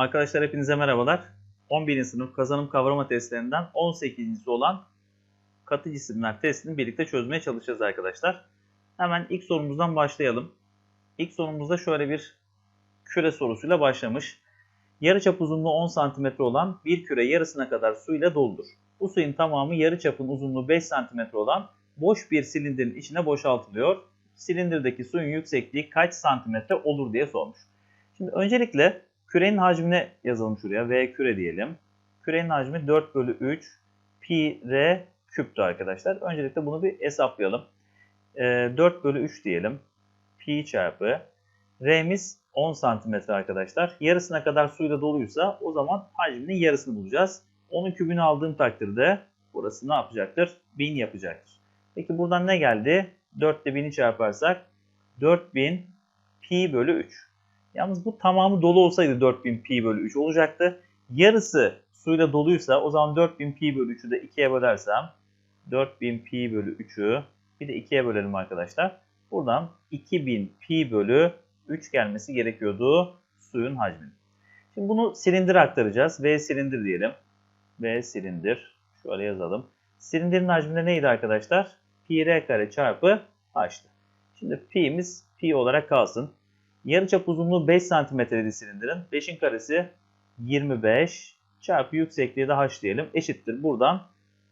Arkadaşlar hepinize merhabalar. 11. sınıf kazanım kavrama testlerinden 18. olan katı cisimler testini birlikte çözmeye çalışacağız arkadaşlar. Hemen ilk sorumuzdan başlayalım. İlk sorumuzda şöyle bir küre sorusuyla başlamış. Yarıçap uzunluğu 10 cm olan bir küre yarısına kadar suyla doludur. Bu suyun tamamı yarıçapın uzunluğu 5 cm olan boş bir silindirin içine boşaltılıyor. Silindirdeki suyun yüksekliği kaç santimetre olur diye sormuş. Şimdi öncelikle kürenin hacmini yazalım şuraya. V küre diyelim. Kürenin hacmi 4 bölü 3 pi r küptü arkadaşlar. Öncelikle bunu bir hesaplayalım. E, 4 bölü 3 diyelim. Pi çarpı R'miz 10 santimetre arkadaşlar. Yarısına kadar suyla doluysa o zaman hacminin yarısını bulacağız. Onun kübünü aldığım takdirde burası ne yapacaktır? 1000 yapacaktır. Peki buradan ne geldi? 4 ile 1000'i çarparsak 4000 pi bölü 3. Yalnız bu tamamı dolu olsaydı 4000 pi bölü 3 olacaktı. Yarısı suyla doluysa o zaman 4000 pi bölü 3'ü de 2'ye bölersem 4000 pi bölü 3'ü bir de 2'ye bölelim arkadaşlar. Buradan 2000 pi bölü 3 gelmesi gerekiyordu suyun hacminin. Şimdi bunu silindire aktaracağız. V silindir diyelim. V silindir. Şöyle yazalım. Silindirin hacminde neydi arkadaşlar? Pi r kare çarpı h'tı. Şimdi pi'miz pi olarak kalsın. Yarıçap uzunluğu 5 cm'ydi silindirin. 5'in karesi 25 çarpı yüksekliği de h diyelim. Eşittir. Buradan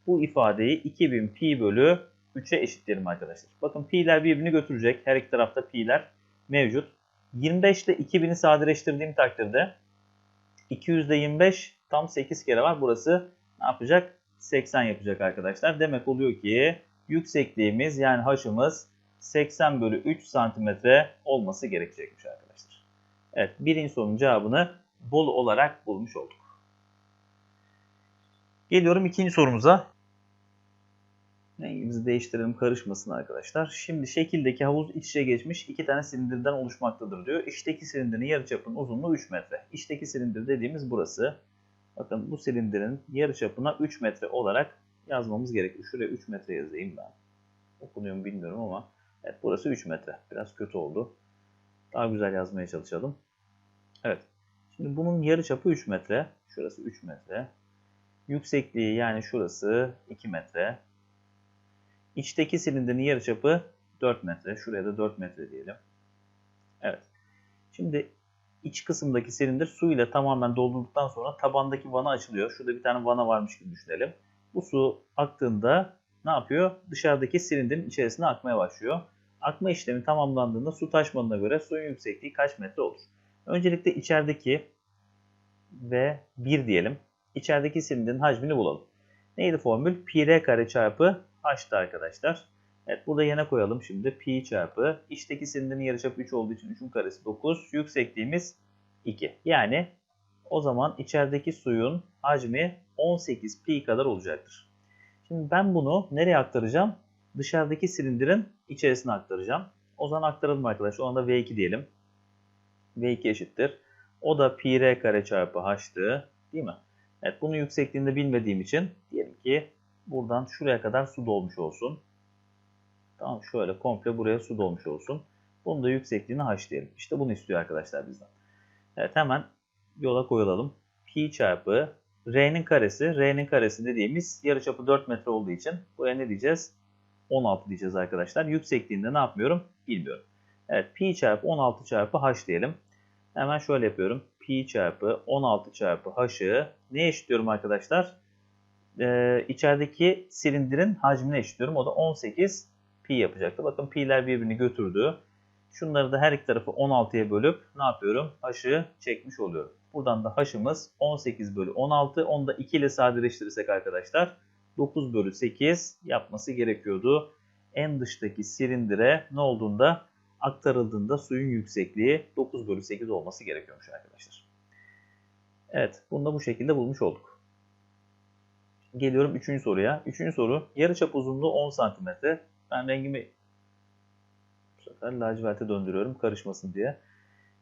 bu ifadeyi 2000 pi bölü 3'e eşitleyelim arkadaşlar. Bakın pi'ler birbirini götürecek. Her iki tarafta pi'ler mevcut. 25 ile 2000'i sadeleştirdiğim takdirde 200 ile 25 tam 8 kere var. Burası ne yapacak? 80 yapacak arkadaşlar. Demek oluyor ki yüksekliğimiz yani h'ımız 80 bölü 3 santimetre olması gerekecekmiş arkadaşlar. Evet birinci sorunun cevabını bol olarak bulmuş olduk. Geliyorum ikinci sorumuza. Rengimizi değiştirelim karışmasın arkadaşlar. Şimdi şekildeki havuz iç içe geçmiş iki tane silindirden oluşmaktadır diyor. İçteki silindirin yarıçapının uzunluğu 3 metre. İçteki silindir dediğimiz burası. Bakın bu silindirin yarıçapına 3 metre olarak yazmamız gerekiyor. Şuraya 3 metre yazayım ben. Okunuyor mu bilmiyorum ama evet burası 3 metre. Biraz kötü oldu. Daha güzel yazmaya çalışalım. Evet. Şimdi bunun yarıçapı 3 metre. Şurası 3 metre. Yüksekliği yani şurası 2 metre. İçteki silindirin yarıçapı 4 metre. Şuraya da 4 metre diyelim. Evet. Şimdi iç kısımdaki silindir su ile tamamen doldurduktan sonra tabandaki vana açılıyor. Şurada bir tane vana varmış gibi düşünelim. Bu su aktığında ne yapıyor? Dışarıdaki silindirin içerisine akmaya başlıyor. Akma işlemi tamamlandığında su taşmadığına göre suyun yüksekliği kaç metre olur? Öncelikle içerideki ve 1 diyelim. İçerideki silindirin hacmini bulalım. Neydi formül? Pi r kare çarpı h'tı arkadaşlar. Evet burada yana koyalım şimdi. Pi çarpı içteki silindirin yarıçapı 3 olduğu için 3'ün karesi 9. Yüksekliğimiz 2. Yani o zaman içerideki suyun hacmi 18 pi kadar olacaktır. Şimdi ben bunu nereye aktaracağım? Dışarıdaki silindirin içerisine aktaracağım. O zaman aktaralım arkadaşlar. O anda V2 diyelim. V2 eşittir. O da pi r kare çarpı h'tı. Değil mi? Evet bunun yüksekliğini de bilmediğim için diyelim ki buradan şuraya kadar su dolmuş olsun. Tamam şöyle komple buraya su dolmuş olsun. Bunun da yüksekliğini h diyelim. İşte bunu istiyor arkadaşlar bizden. Evet hemen yola koyulalım. Pi çarpı r'nin karesi. R'nin karesi dediğimiz yarıçapı 4 metre olduğu için buraya ne diyeceğiz? 16 diyeceğiz arkadaşlar. Yüksekliğinde ne yapmıyorum? Bilmiyorum. Evet pi çarpı 16 çarpı h diyelim. Hemen şöyle yapıyorum. Pi çarpı 16 çarpı h'ı neye eşitliyorum arkadaşlar? Ee, içerideki silindirin hacmine eşitliyorum. O da 18 pi yapacaktı. Bakın pi'ler birbirini götürdü. Şunları da her iki tarafı 16'ya bölüp ne yapıyorum? H'ı çekmiş oluyorum. Buradan da h'ımız 18 bölü 16. Onu da 2 ile sadeleştirirsek arkadaşlar 9 bölü 8 yapması gerekiyordu. En dıştaki silindire ne olduğunda aktarıldığında suyun yüksekliği 9 bölü 8 olması gerekiyormuş arkadaşlar. Evet bunu da bu şekilde bulmuş olduk. Geliyorum 3. soruya. 3. soru yarıçap uzunluğu 10 cm. Ben rengimi bu sefer laciverte döndürüyorum karışmasın diye.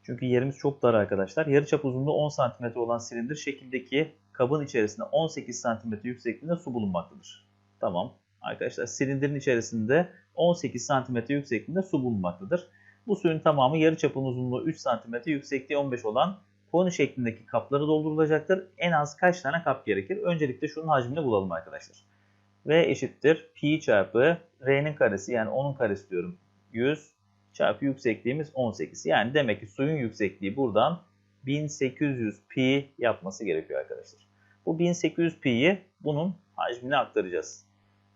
Çünkü yerimiz çok dar arkadaşlar. Yarıçap uzunluğu 10 cm olan silindir şekildeki kabın içerisinde 18 cm yüksekliğinde su bulunmaktadır. Tamam. Arkadaşlar silindirin içerisinde 18 cm yüksekliğinde su bulunmaktadır. Bu suyun tamamı yarıçapın uzunluğu 3 cm, yüksekliği 15 olan koni şeklindeki kapları doldurulacaktır. En az kaç tane kap gerekir? Öncelikle şunun hacmini bulalım arkadaşlar. V eşittir pi çarpı R'nin karesi yani 10'un karesi diyorum. 100 çarpı yüksekliğimiz 18. Yani demek ki suyun yüksekliği buradan 1800 pi yapması gerekiyor arkadaşlar. Bu 1800 pi'yi bunun hacmine aktaracağız.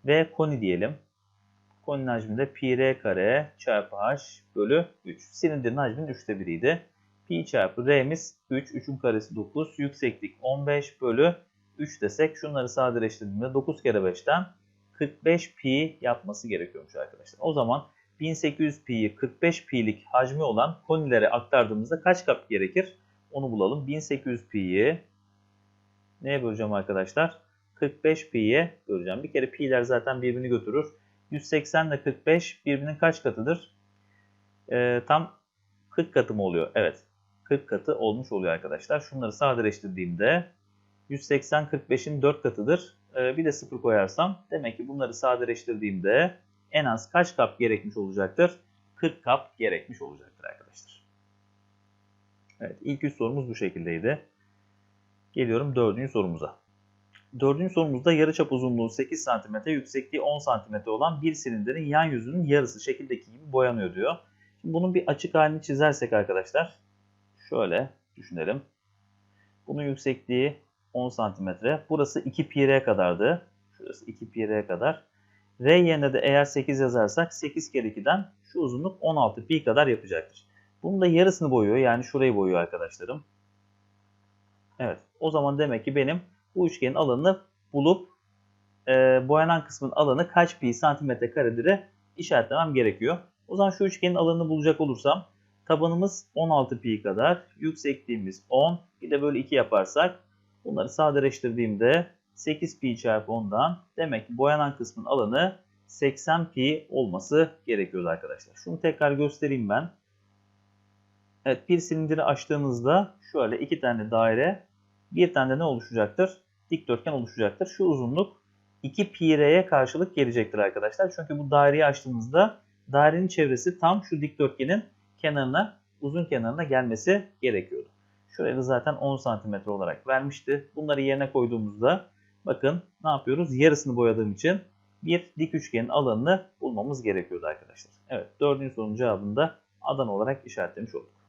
Ve koni diyelim. Koninin hacmi de pi r kare çarpı h bölü 3. Silindirin hacminin 3'te 1'iydi. Pi çarpı r'miz 3. 3'ün karesi 9. Yükseklik 15 bölü 3 desek şunları sadeleştirdiğimde 9 kere 5'ten 45 pi yapması gerekiyormuş arkadaşlar. O zaman 1800 pi'yi 45 pi'lik hacmi olan konilere aktardığımızda kaç kap gerekir? Onu bulalım. 1800 pi'yi neye böleceğim arkadaşlar? 45 pi'ye böleceğim. Bir kere pi'ler zaten birbirini götürür. 180 ile 45 birbirinin kaç katıdır? Ee, tam 40 katı mı oluyor? Evet. 40 katı olmuş oluyor arkadaşlar. Şunları sadeleştirdiğimde 180 45'in 4 katıdır. Ee, bir de 0 koyarsam demek ki bunları sadeleştirdiğimde en az kaç kap gerekmiş olacaktır? 40 kap gerekmiş olacaktır arkadaşlar. Evet ilk üç sorumuz bu şekildeydi. Geliyorum dördüncü sorumuza. Dördüncü sorumuzda yarıçap uzunluğu 8 cm, yüksekliği 10 cm olan bir silindirin yan yüzünün yarısı şekildeki gibi boyanıyor diyor. Şimdi bunun bir açık halini çizersek arkadaşlar şöyle düşünelim. Bunun yüksekliği 10 cm. Burası 2 pi r kadardı. Şurası 2 pi r kadar. R yerine de eğer 8 yazarsak 8 kere 2'den şu uzunluk 16 pi kadar yapacaktır. Bunun da yarısını boyuyor. Yani şurayı boyuyor arkadaşlarım. Evet. O zaman demek ki benim bu üçgenin alanını bulup e, boyanan kısmın alanı kaç pi santimetre karedir işaretlemem gerekiyor. O zaman şu üçgenin alanını bulacak olursam tabanımız 16 pi kadar, yüksekliğimiz 10, bir de böyle 2 yaparsak bunları sadeleştirdiğimde 8 pi çarpı 10'dan demek ki boyanan kısmın alanı 80 pi olması gerekiyordu arkadaşlar. Şunu tekrar göstereyim ben. Evet bir silindiri açtığımızda şöyle iki tane daire bir tane de ne oluşacaktır? Dikdörtgen oluşacaktır. Şu uzunluk 2 pi r'ye karşılık gelecektir arkadaşlar. Çünkü bu daireyi açtığımızda dairenin çevresi tam şu dikdörtgenin kenarına uzun kenarına gelmesi gerekiyordu. Şurayı da zaten 10 cm olarak vermişti. Bunları yerine koyduğumuzda bakın ne yapıyoruz? Yarısını boyadığım için bir dik üçgenin alanını bulmamız gerekiyordu arkadaşlar. Evet dördüncü sorunun cevabını da adan olarak işaretlemiş olduk.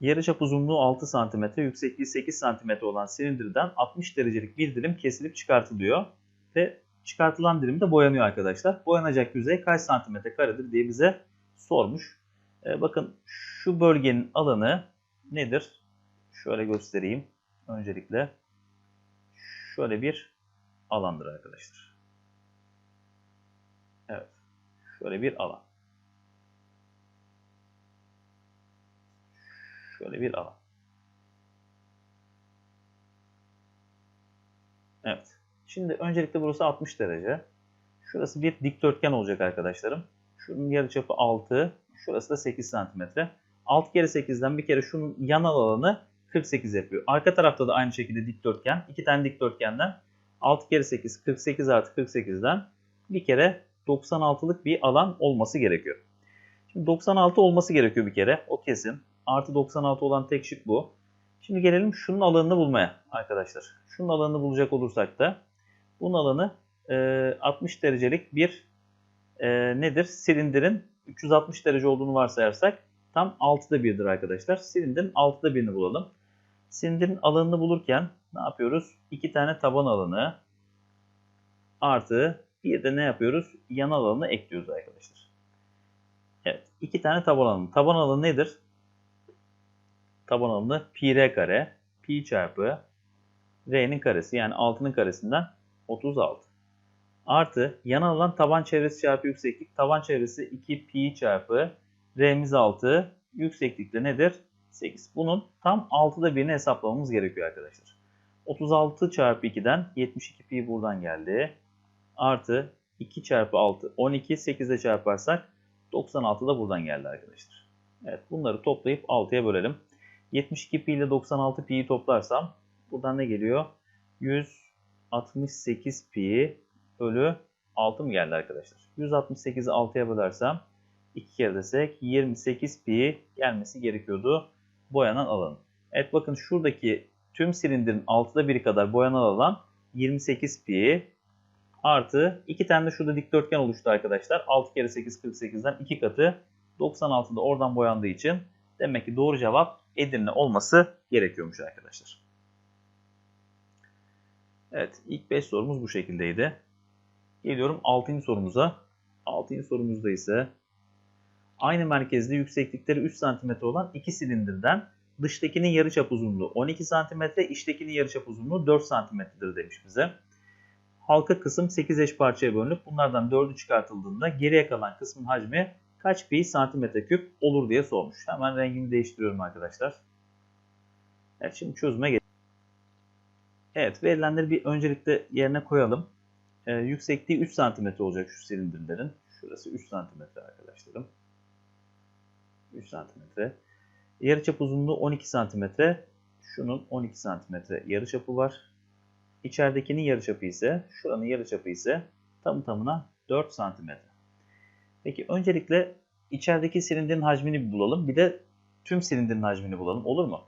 Yarıçap uzunluğu 6 cm, yüksekliği 8 cm olan silindirden 60 derecelik bir dilim kesilip çıkartılıyor. Ve çıkartılan dilim de boyanıyor arkadaşlar. Boyanacak yüzey kaç santimetre karedir diye bize sormuş. Ee, bakın şu bölgenin alanı nedir? Şöyle göstereyim öncelikle. Şöyle bir alandır arkadaşlar. Evet. Şöyle bir alan. Şöyle bir alan. Evet. Şimdi öncelikle burası 60 derece. Şurası bir dikdörtgen olacak arkadaşlarım. Şunun yarıçapı 6. Şurası da 8 santimetre. 6 kere 8'den bir kere şunun yan alanı 48 yapıyor. Arka tarafta da aynı şekilde dikdörtgen. iki tane dikdörtgenden 6 kere 8 48 artı 48'den bir kere 96'lık bir alan olması gerekiyor. Şimdi 96 olması gerekiyor bir kere. O kesin. Artı 96 olan tek şık bu. Şimdi gelelim şunun alanını bulmaya arkadaşlar. Şunun alanını bulacak olursak da bunun alanı e, 60 derecelik bir e, nedir? Silindirin 360 derece olduğunu varsayarsak tam 6'da 1'dir arkadaşlar. Silindirin 6'da 1'ini bulalım. Silindirin alanını bulurken ne yapıyoruz? 2 tane taban alanı artı bir de ne yapıyoruz? Yan alanını ekliyoruz arkadaşlar. Evet. 2 tane taban alanı. Taban alanı nedir? taban alanı pi r kare pi çarpı r'nin karesi yani 6'nın karesinden 36. Artı yan alan taban çevresi çarpı yükseklik. Taban çevresi 2 pi çarpı r'miz 6. Yükseklik de nedir? 8. Bunun tam 6'da birini hesaplamamız gerekiyor arkadaşlar. 36 çarpı 2'den 72 pi buradan geldi. Artı 2 çarpı 6 12 8'e çarparsak 96 da buradan geldi arkadaşlar. Evet bunları toplayıp 6'ya bölelim. 72 pi ile 96 pi'yi toplarsam buradan ne geliyor? 168 pi bölü 6 mı geldi arkadaşlar? 168'i 6'ya bölersem 2 kere desek 28 pi gelmesi gerekiyordu boyanan alanı. Evet bakın şuradaki tüm silindirin altıda biri kadar boyanan alan 28 pi artı 2 tane de şurada dikdörtgen oluştu arkadaşlar. 6 kere 8 48'den 2 katı 96'da oradan boyandığı için demek ki doğru cevap Edirne olması gerekiyormuş arkadaşlar. Evet ilk 5 sorumuz bu şekildeydi. Geliyorum 6. sorumuza. 6. sorumuzda ise aynı merkezde yükseklikleri 3 cm olan iki silindirden dıştakinin yarıçap uzunluğu 12 cm, içtekinin yarıçap uzunluğu 4 cm'dir demiş bize. Halka kısım 8 eş parçaya bölünüp bunlardan 4'ü çıkartıldığında geriye kalan kısmın hacmi kaç pi santimetre küp olur diye sormuş. Hemen rengimi değiştiriyorum arkadaşlar. Evet şimdi çözüme geçelim. Evet verilenleri bir öncelikle yerine koyalım. Ee, yüksekliği 3 cm olacak şu silindirlerin. Şurası 3 cm arkadaşlarım. 3 cm. Yarıçap uzunluğu 12 cm. Şunun 12 cm yarıçapı var. İçeridekinin yarıçapı ise, şuranın yarıçapı ise tam tamına 4 cm. Peki öncelikle içerideki silindirin hacmini bulalım. Bir de tüm silindirin hacmini bulalım. Olur mu?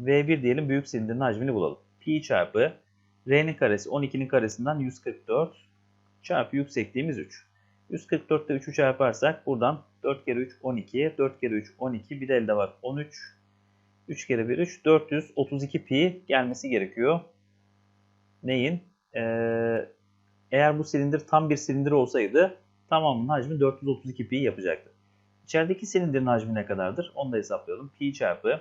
V1 diyelim büyük silindirin hacmini bulalım. Pi çarpı R'nin karesi 12'nin karesinden 144 çarpı yüksekliğimiz 3. 144'te 3'ü çarparsak buradan 4 kere 3 12, 4 kere 3 12, bir de elde var 13. 3 kere 1 3, 432 pi gelmesi gerekiyor. Neyin? Ee, eğer bu silindir tam bir silindir olsaydı tamamının hacmi 432 pi yapacaktı. İçerideki silindirin hacmi ne kadardır? Onu da hesaplayalım. Pi çarpı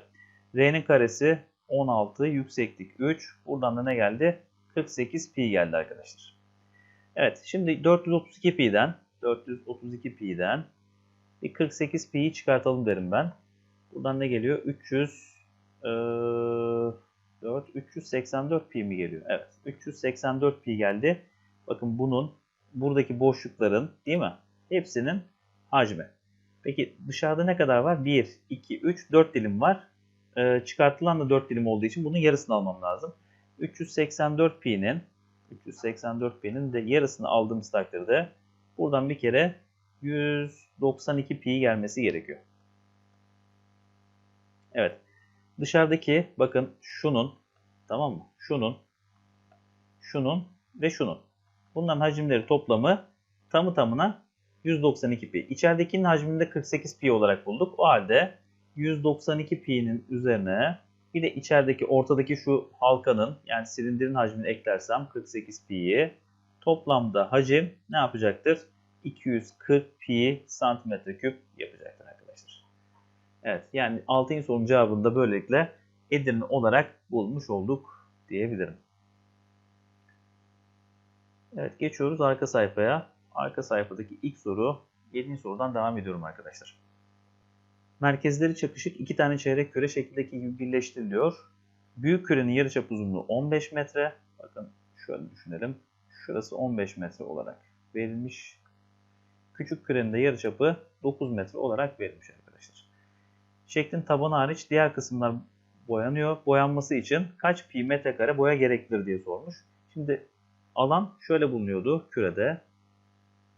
R'nin karesi 16, yükseklik 3. Buradan da ne geldi? 48 pi geldi arkadaşlar. Evet şimdi 432 pi'den 432 pi'den bir 48 pi'yi çıkartalım derim ben. Buradan ne geliyor? 300 e, 4 384 pi mi geliyor? Evet. 384 pi geldi. Bakın bunun buradaki boşlukların değil mi? Hepsinin hacmi. Peki dışarıda ne kadar var? 1, 2, 3, 4 dilim var. Ee, çıkartılan da 4 dilim olduğu için bunun yarısını almam lazım. 384 pi'nin 384 pi'nin de yarısını aldığımız takdirde buradan bir kere 192 pi gelmesi gerekiyor. Evet. Dışarıdaki bakın şunun tamam mı? Şunun şunun ve şunun. Bunların hacimleri toplamı tamı tamına 192 pi. İçeridekinin hacmini de 48 pi olarak bulduk. O halde 192 pi'nin üzerine bir de içerideki ortadaki şu halkanın yani silindirin hacmini eklersem 48 pi'yi toplamda hacim ne yapacaktır? 240 pi santimetre küp yapacaktır arkadaşlar. Evet yani 6. sorunun cevabını da böylelikle Edirne olarak bulmuş olduk diyebilirim. Evet geçiyoruz arka sayfaya. Arka sayfadaki ilk soru 7. sorudan devam ediyorum arkadaşlar. Merkezleri çakışık iki tane çeyrek küre şekildeki gibi birleştiriliyor. Büyük kürenin yarıçap uzunluğu 15 metre. Bakın şöyle düşünelim. Şurası 15 metre olarak verilmiş. Küçük kürenin de yarıçapı 9 metre olarak verilmiş arkadaşlar. Şeklin tabanı hariç diğer kısımlar boyanıyor. Boyanması için kaç pi metrekare boya gereklidir diye sormuş. Şimdi alan şöyle bulunuyordu kürede.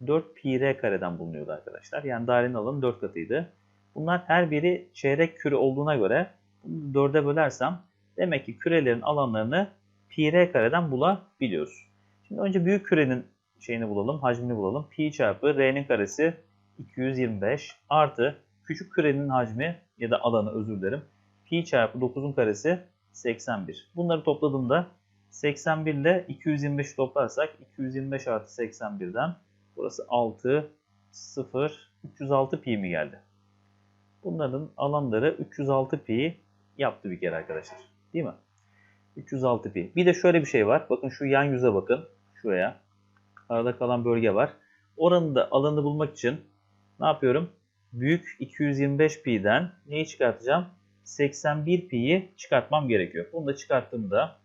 4 pi r kareden bulunuyordu arkadaşlar. Yani dairenin alanı 4 katıydı. Bunlar her biri çeyrek küre olduğuna göre bunu 4'e bölersem demek ki kürelerin alanlarını pi r kareden bulabiliyoruz. Şimdi önce büyük kürenin şeyini bulalım, hacmini bulalım. Pi çarpı r'nin karesi 225 artı küçük kürenin hacmi ya da alanı özür dilerim. Pi çarpı 9'un karesi 81. Bunları topladığımda 81 ile 225 toplarsak 225 artı 81'den burası 6, 0, 306 pi mi geldi? Bunların alanları 306 pi yaptı bir kere arkadaşlar. Değil mi? 306 pi. Bir de şöyle bir şey var. Bakın şu yan yüze bakın. Şuraya. Arada kalan bölge var. Oranın da alanını bulmak için ne yapıyorum? Büyük 225 pi'den neyi çıkartacağım? 81 pi'yi çıkartmam gerekiyor. Bunu da çıkarttığımda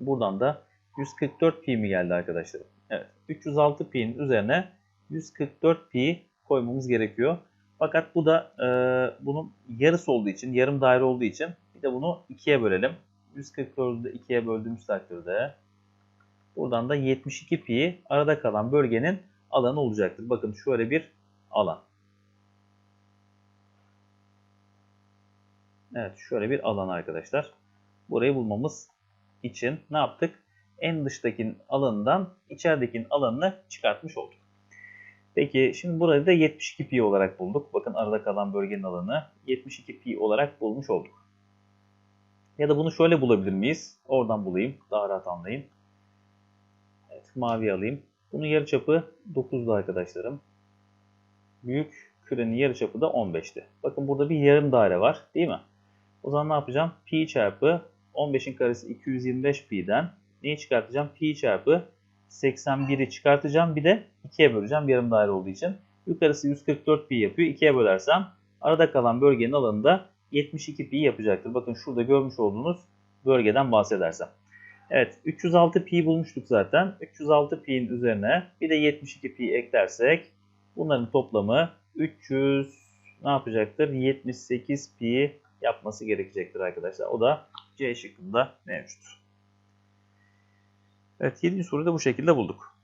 buradan da 144 pi mi geldi arkadaşlar? Evet. 306 pi'nin üzerine 144 pi koymamız gerekiyor. Fakat bu da e, bunun yarısı olduğu için, yarım daire olduğu için bir de bunu ikiye bölelim. 144'ü de ikiye böldüğümüz takdirde buradan da 72 pi arada kalan bölgenin alanı olacaktır. Bakın şöyle bir alan. Evet şöyle bir alan arkadaşlar. Burayı bulmamız için ne yaptık? En dıştakinin alanından içeridekinin alanını çıkartmış olduk. Peki şimdi burayı da 72 pi olarak bulduk. Bakın arada kalan bölgenin alanı 72 pi olarak bulmuş olduk. Ya da bunu şöyle bulabilir miyiz? Oradan bulayım. Daha rahat anlayın. Mavi alayım. Bunun yarıçapı 9'du arkadaşlarım. Büyük kürenin yarıçapı da 15'ti. Bakın burada bir yarım daire var değil mi? O zaman ne yapacağım? Pi çarpı 15'in karesi 225 pi'den neyi çıkartacağım? Pi çarpı 81'i çıkartacağım. Bir de 2'ye böleceğim yarım daire olduğu için. Yukarısı 144 pi yapıyor. 2'ye bölersem arada kalan bölgenin alanı da 72 pi yapacaktır. Bakın şurada görmüş olduğunuz bölgeden bahsedersem. Evet 306 pi bulmuştuk zaten. 306 pi'nin üzerine bir de 72 pi eklersek bunların toplamı 300 ne yapacaktır? 78 pi yapması gerekecektir arkadaşlar. O da C şıkkında mevcut. Evet 7. soruyu da bu şekilde bulduk.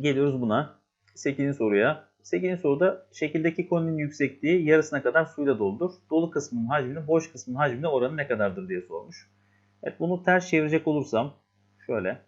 Geliyoruz buna. 8. soruya. 8. soruda şekildeki koninin yüksekliği yarısına kadar suyla doludur. Dolu kısmının hacminin boş kısmının hacmine oranı ne kadardır diye sormuş. Evet bunu ters çevirecek olursam şöyle.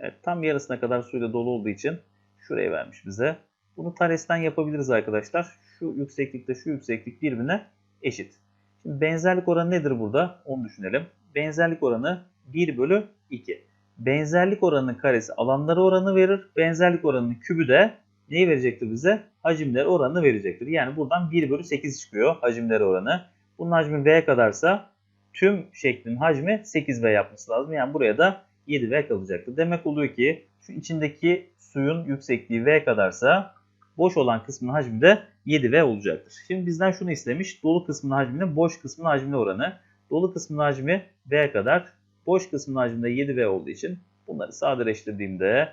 Evet tam yarısına kadar suyla dolu olduğu için şuraya vermiş bize. Bunu Tares'ten yapabiliriz arkadaşlar. Şu yükseklikte şu yükseklik birbirine eşit. Şimdi benzerlik oranı nedir burada? Onu düşünelim. Benzerlik oranı 1 bölü 2. Benzerlik oranının karesi alanları oranı verir. Benzerlik oranının kübü de neyi verecektir bize? Hacimleri oranını verecektir. Yani buradan 1 bölü 8 çıkıyor hacimleri oranı. Bunun hacmi V kadarsa tüm şeklin hacmi 8V yapması lazım. Yani buraya da 7V kalacaktır. Demek oluyor ki şu içindeki suyun yüksekliği V kadarsa boş olan kısmın hacmi de 7V olacaktır. Şimdi bizden şunu istemiş. Dolu kısmın hacminin boş kısmın hacmine oranı. Dolu kısmın hacmi V kadar. Boş kısmın hacmi de 7V olduğu için bunları sadeleştirdiğimde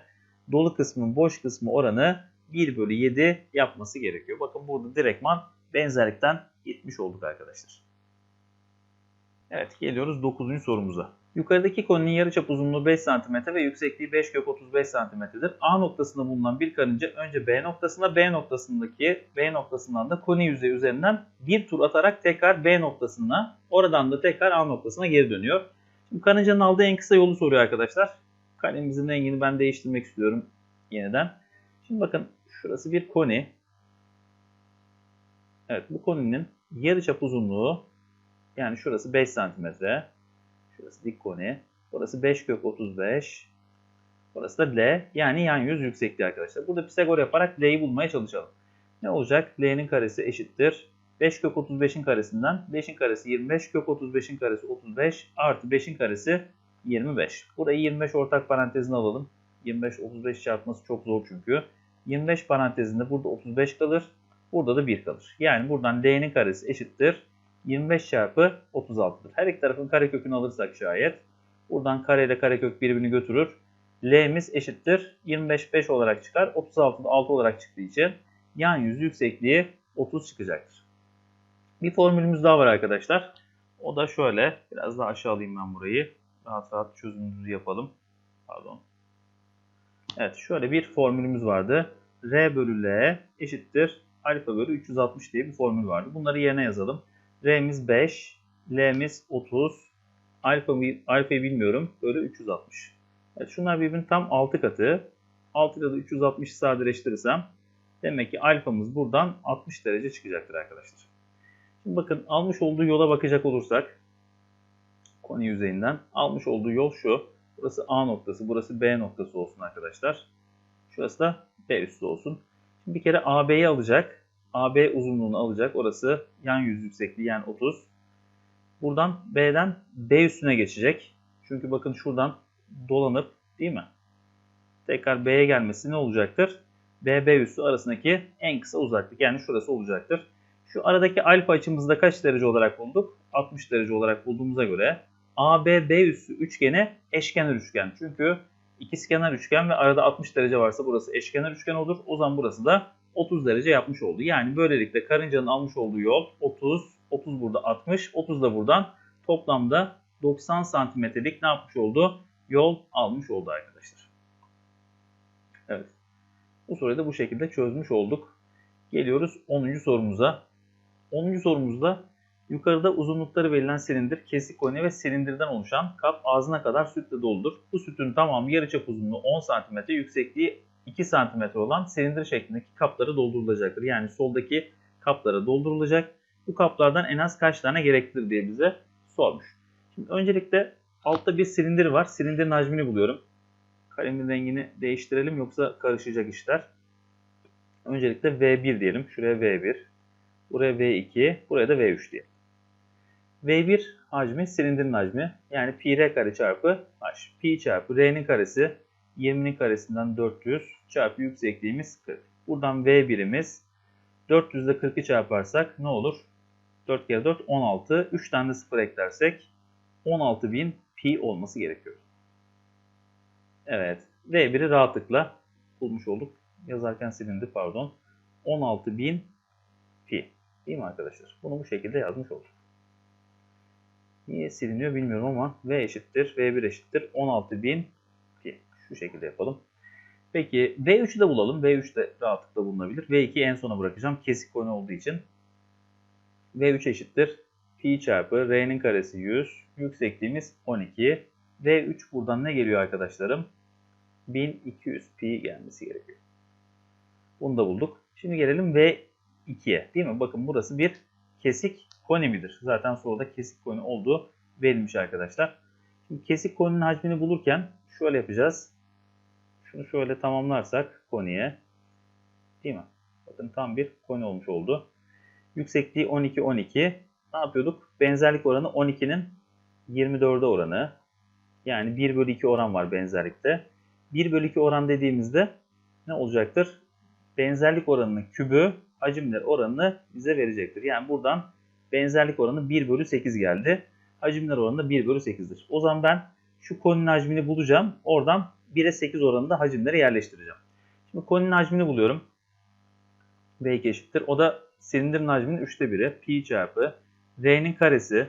dolu kısmın boş kısmı oranı 1 bölü 7 yapması gerekiyor. Bakın burada direktman benzerlikten gitmiş olduk arkadaşlar. Evet geliyoruz 9. sorumuza. Yukarıdaki koninin yarıçap uzunluğu 5 cm ve yüksekliği 5 kök 35 cm'dir. A noktasında bulunan bir karınca önce B noktasına, B noktasındaki B noktasından da koni yüzeyi üzerinden bir tur atarak tekrar B noktasına, oradan da tekrar A noktasına geri dönüyor. Şimdi karıncanın aldığı en kısa yolu soruyor arkadaşlar. Kalemimizin rengini ben değiştirmek istiyorum yeniden. Şimdi bakın şurası bir koni. Evet bu koninin yarıçap uzunluğu yani şurası 5 cm. Şurası dik koni. Burası 5 kök 35. Burası da L. Yani yan yüz yüksekliği arkadaşlar. Burada Pisagor yaparak L'yi bulmaya çalışalım. Ne olacak? L'nin karesi eşittir. 5 kök 35'in karesinden 5'in karesi 25 kök 35'in karesi 35 artı 5'in karesi 25. Burayı 25 ortak parantezine alalım. 25 35 çarpması çok zor çünkü. 25 parantezinde burada 35 kalır. Burada da 1 kalır. Yani buradan L'nin karesi eşittir. 25 çarpı 36'dır. Her iki tarafın karekökünü alırsak şayet buradan kare ile karekök birbirini götürür. L'miz eşittir. 25 5 olarak çıkar. 36 da 6 olarak çıktığı için yan yüz yüksekliği 30 çıkacaktır. Bir formülümüz daha var arkadaşlar. O da şöyle. Biraz daha aşağı alayım ben burayı. Rahat rahat çözümümüzü yapalım. Pardon. Evet şöyle bir formülümüz vardı. R bölü L eşittir. Alfa bölü 360 diye bir formül vardı. Bunları yerine yazalım. R'miz 5, L'miz 30, alfa, alfayı bilmiyorum. Böyle 360. Evet, şunlar birbirinin tam 6 katı. 6 katı 360'ı sadeleştirirsem demek ki alfamız buradan 60 derece çıkacaktır arkadaşlar. Şimdi bakın almış olduğu yola bakacak olursak koni yüzeyinden almış olduğu yol şu. Burası A noktası, burası B noktası olsun arkadaşlar. Şurası da B üstü olsun. Şimdi bir kere AB'yi alacak. AB uzunluğunu alacak. Orası yan yüz yüksekliği yani 30. Buradan B'den B üstüne geçecek. Çünkü bakın şuradan dolanıp değil mi? Tekrar B'ye gelmesi ne olacaktır? B, B üstü arasındaki en kısa uzaklık. Yani şurası olacaktır. Şu aradaki alfa açımızda kaç derece olarak bulduk? 60 derece olarak bulduğumuza göre AB, B üstü üçgeni eşkenar üçgen. Çünkü ikizkenar üçgen ve arada 60 derece varsa burası eşkenar üçgen olur. O zaman burası da 30 derece yapmış oldu. Yani böylelikle karıncanın almış olduğu yol 30, 30 burada 60, 30 da buradan toplamda 90 santimetrelik ne yapmış oldu? Yol almış oldu arkadaşlar. Evet. Bu soruyu da bu şekilde çözmüş olduk. Geliyoruz 10. sorumuza. 10. sorumuzda yukarıda uzunlukları verilen silindir, kesik koni ve silindirden oluşan kap ağzına kadar sütle doludur. Bu sütün tamamı yarıçap uzunluğu 10 cm, yüksekliği 2 cm olan silindir şeklindeki kapları doldurulacaktır. Yani soldaki kaplara doldurulacak. Bu kaplardan en az kaç tane gereklidir diye bize sormuş. Şimdi öncelikle altta bir silindir var. Silindirin hacmini buluyorum. Kalemin rengini değiştirelim yoksa karışacak işler. Öncelikle V1 diyelim. Şuraya V1. Buraya V2. Buraya da V3 diyelim. V1 hacmi silindirin hacmi. Yani pi r kare çarpı h. Pi çarpı r'nin karesi 20'nin karesinden 400 çarpı yüksekliğimiz 40. Buradan V1'imiz 400 ile 40'ı çarparsak ne olur? 4 kere 4 16. 3 tane de 0 eklersek 16.000 pi olması gerekiyor. Evet. V1'i rahatlıkla bulmuş olduk. Yazarken silindi pardon. 16.000 pi. Değil mi arkadaşlar? Bunu bu şekilde yazmış olduk. Niye siliniyor bilmiyorum ama V eşittir. V1 eşittir. 16.000 pi. Şu şekilde yapalım. Peki V3'ü de bulalım. V3 de rahatlıkla bulunabilir. V2'yi en sona bırakacağım. Kesik konu olduğu için. V3 eşittir. Pi çarpı R'nin karesi 100. Yüksekliğimiz 12. V3 buradan ne geliyor arkadaşlarım? 1200 pi gelmesi gerekiyor. Bunu da bulduk. Şimdi gelelim V2'ye. Değil mi? Bakın burası bir kesik koni midir? Zaten soruda kesik koni olduğu verilmiş arkadaşlar. Şimdi kesik koninin hacmini bulurken şöyle yapacağız. Şunu şöyle tamamlarsak koniye. Değil mi? Bakın tam bir koni olmuş oldu. Yüksekliği 12 12. Ne yapıyorduk? Benzerlik oranı 12'nin 24'e oranı. Yani 1 bölü 2 oran var benzerlikte. 1 bölü 2 oran dediğimizde ne olacaktır? Benzerlik oranının kübü hacimler oranını bize verecektir. Yani buradan benzerlik oranı 1 bölü 8 geldi. Hacimler oranı da 1 bölü 8'dir. O zaman ben şu koninin hacmini bulacağım. Oradan 1'e 8 oranında hacimleri yerleştireceğim. Şimdi koninin hacmini buluyorum. V2 eşittir. O da silindirin hacminin 3'te 1'i. Pi çarpı R'nin karesi.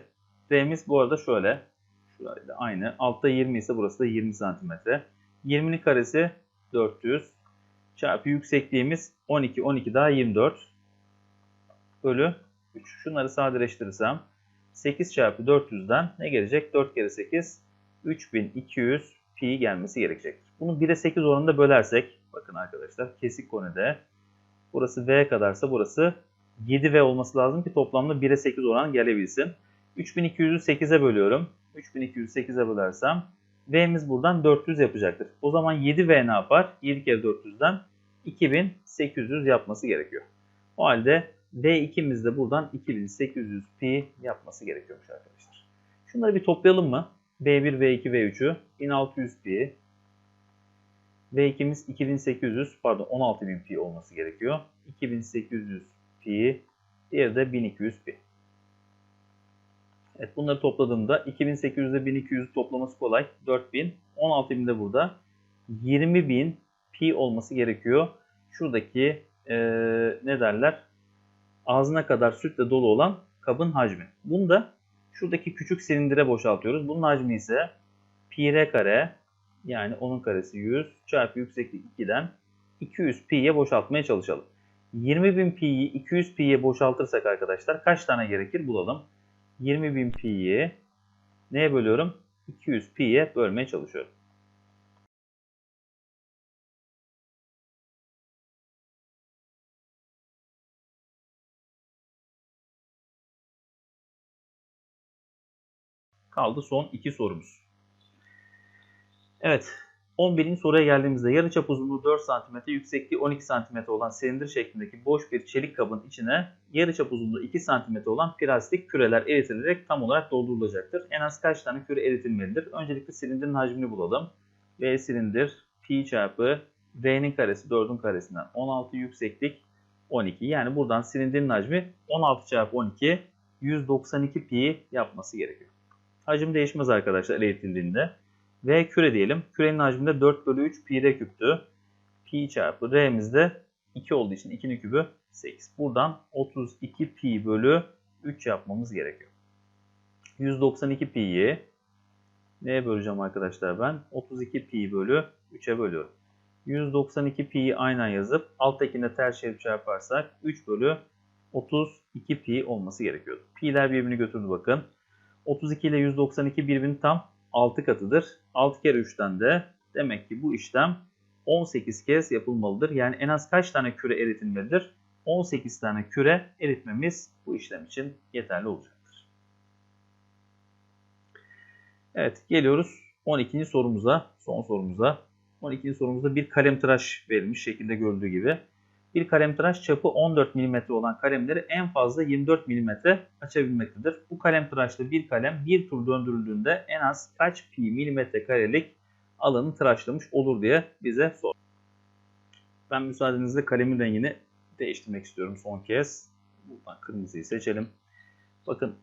R'miz bu arada şöyle. Şurayla aynı. Altta 20 ise burası da 20 santimetre. 20'nin karesi 400 çarpı yüksekliğimiz 12. 12 daha 24 bölü 3. Şunları sadeleştirirsem 8 çarpı 400'den ne gelecek? 4 kere 8 3200 pi gelmesi gerekecektir. Bunu 1'e 8 oranında bölersek bakın arkadaşlar kesik konide burası v kadarsa burası 7v olması lazım ki toplamda 1'e 8 oran gelebilsin. 3200'ü 8'e bölüyorum. 3200'ü 8'e bölersem V'miz buradan 400 yapacaktır. O zaman 7V ne yapar? 7 kere 400'den 2800 yapması gerekiyor. O halde V2'miz de buradan 2800 pi yapması gerekiyormuş arkadaşlar. Şunları bir toplayalım mı? V1, V2, V3'ü 1600 pi. V2'miz 2800 pardon 16000 pi olması gerekiyor. 2800 pi. Diğeri de 1200 pi. Evet bunları topladığımda 2800 ile 1200 toplaması kolay. 4000. 16000 de burada. 20000 pi olması gerekiyor. Şuradaki ee, ne derler? Ağzına kadar sütle dolu olan kabın hacmi. Bunu da şuradaki küçük silindire boşaltıyoruz. Bunun hacmi ise pi r kare yani onun karesi 100 çarpı yükseklik 2'den 200 pi'ye boşaltmaya çalışalım. 20.000 pi'yi 200 pi'ye boşaltırsak arkadaşlar kaç tane gerekir bulalım. 20.000 pi'yi neye bölüyorum? 200 pi'ye bölmeye çalışıyorum. Kaldı son iki sorumuz. Evet. 11. soruya geldiğimizde yarıçap uzunluğu 4 cm, yüksekliği 12 cm olan silindir şeklindeki boş bir çelik kabın içine yarıçap uzunluğu 2 cm olan plastik küreler eritilerek tam olarak doldurulacaktır. En az kaç tane küre eritilmelidir? Öncelikle silindirin hacmini bulalım. V silindir pi çarpı V'nin karesi 4'ün karesinden 16 yükseklik 12. Yani buradan silindirin hacmi 16 çarpı 12 192 pi yapması gerekiyor. Hacim değişmez arkadaşlar eritildiğinde. V küre diyelim. Kürenin hacmi de 4 bölü 3 pi r küptü. Pi çarpı r'miz de 2 olduğu için 2'nin kübü 8. Buradan 32 pi bölü 3 yapmamız gerekiyor. 192 pi'yi neye böleceğim arkadaşlar ben? 32 pi bölü 3'e bölüyorum. 192 pi'yi aynen yazıp alttakinde ters çevirip çarparsak 3 bölü 32 pi olması gerekiyordu. Pi'ler birbirini götürdü bakın. 32 ile 192 birbirinin tam 6 katıdır. 6 kere 3'ten de demek ki bu işlem 18 kez yapılmalıdır. Yani en az kaç tane küre eritilmelidir? 18 tane küre eritmemiz bu işlem için yeterli olacaktır. Evet geliyoruz 12. sorumuza, son sorumuza. 12. sorumuzda bir kalem tıraş verilmiş şekilde gördüğü gibi. Bir kalem tıraş çapı 14 mm olan kalemleri en fazla 24 mm açabilmektedir. Bu kalem tıraşlı bir kalem bir tur döndürüldüğünde en az kaç pi milimetre karelik alanı tıraşlamış olur diye bize sor. Ben müsaadenizle kalemin rengini değiştirmek istiyorum son kez. Buradan kırmızıyı seçelim. Bakın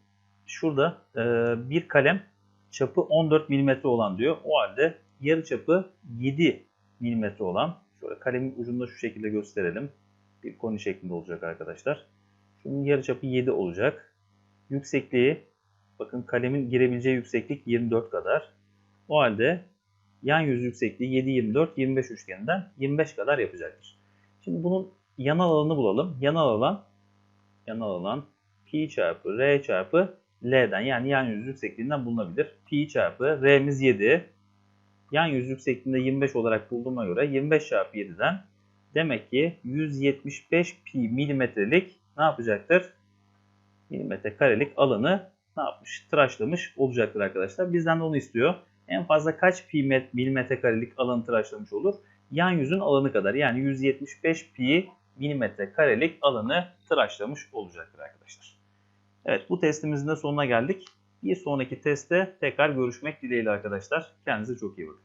şurada e, bir kalem çapı 14 mm olan diyor. O halde yarı çapı 7 mm olan şöyle kalemin ucunda şu şekilde gösterelim. Bir koni şeklinde olacak arkadaşlar. Şunun yarı çapı 7 olacak. Yüksekliği bakın kalemin girebileceği yükseklik 24 kadar. O halde yan yüz yüksekliği 7 24 25 üçgeninden 25 kadar yapacaktır. Şimdi bunun yanal alanı bulalım. Yanal alan yanal alan pi çarpı r çarpı L'den yani yan yüz yüksekliğinden bulunabilir. Pi çarpı R'miz 7. Yan yüz yüksekliğinde 25 olarak bulduğuma göre 25 çarpı 7'den demek ki 175 pi milimetrelik ne yapacaktır? Milimetre karelik alanı ne yapmış? Tıraşlamış olacaktır arkadaşlar. Bizden de onu istiyor. En fazla kaç pi milimetre karelik alanı tıraşlamış olur? Yan yüzün alanı kadar yani 175 pi milimetre karelik alanı tıraşlamış olacaktır arkadaşlar. Evet bu testimizin de sonuna geldik. Bir sonraki testte tekrar görüşmek dileğiyle arkadaşlar. Kendinize çok iyi bakın.